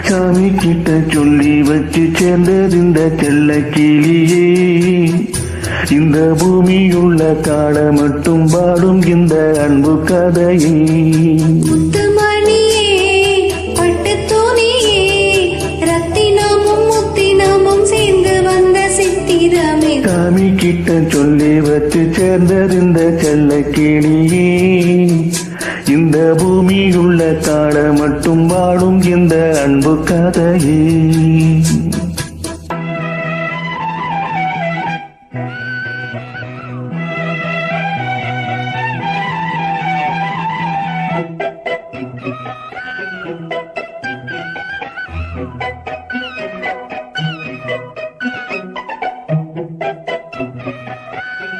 சாமி கிட்ட சொல்லி வச்சு சேர்ந்தது இந்த செல்ல கிளியே இந்த பூமியுள்ள கால மட்டும் பாடும் இந்த அன்பு கதையே. சாமி கிட்ட சொல்லி வச்சு சேர்ந்தது இந்த செல்ல கிளியே இந்த பூமியுள்ள கால மட்டும் வாழும் இந்த அன்பு கதையே.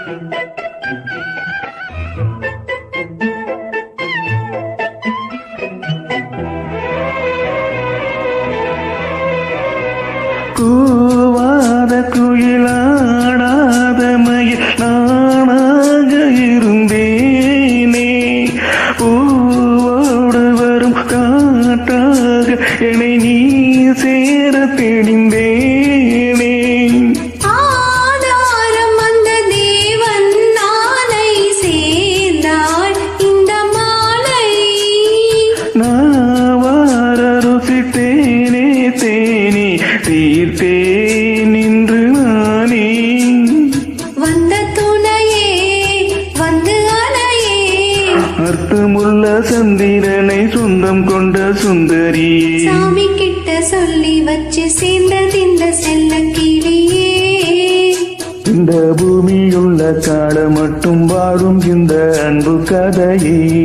thank you கூவாத குயிலாடாத மயில் நானாக இருந்தேனே. பூவோடு வரும் காட்டாக என்னை நீ சேர தெளிந்தேனே. நானை தீர்த்தேன் நின்று நானே. வந்த துணையே வந்து அணையே. அர்த்தமுள்ள சந்திரனை சொந்தம் கொண்ட சுந்தரியே. சாமி கிட்ட சொல்லி வச்சு சேர்ந்தது இந்த செல்ல கிளியே. இந்த பூமியுள்ள கால மட்டும் வாழும் இந்த அன்பு கதையே.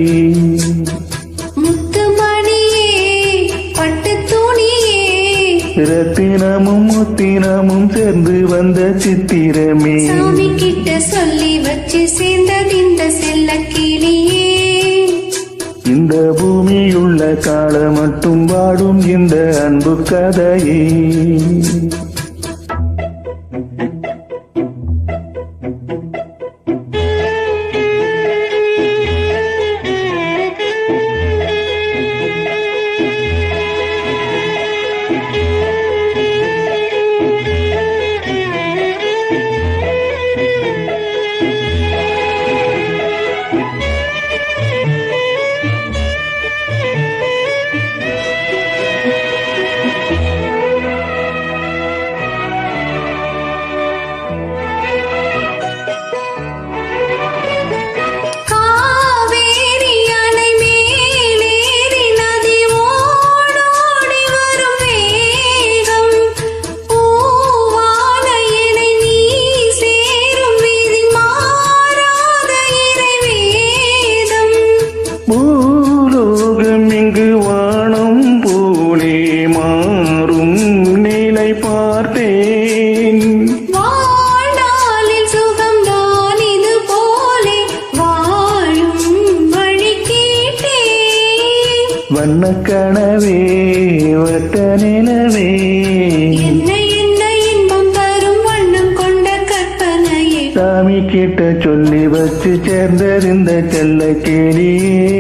ரத்தினமும் முத்தினமும் சேர்ந்து வந்த சித்திரமே. சாமி கிட்ட சொல்லி வச்சு சேர்ந்தது இந்த செல்ல கிளியே இந்த பூமியுள்ள கால மட்டும் வாழும் இந்த அன்பு கதையே. இங்கு வானம் போலே மாறும் நிலை பார்த்தேன். கேட்டேன். வண்ணக்கனவே வட்ட நிலவே. என்ன என்ன இன்பம் தரும் வண்ணம் கொண்ட கற்பனையே. சாமி கிட்ட சொல்லி வச்சு சேர்ந்தறிந்த செல்ல கேளியே.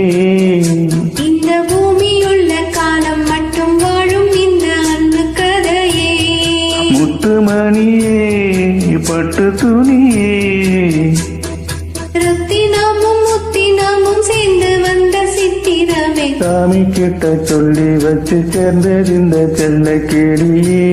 முத்துமணியே பட்டு துணியே. ரத்தினமும் முத்தினமும் சேர்ந்து வந்த சித்திரமே. சாமி கிட்ட சொல்லி வச்சு சேர்ந்தறிந்த செல்ல கேளியே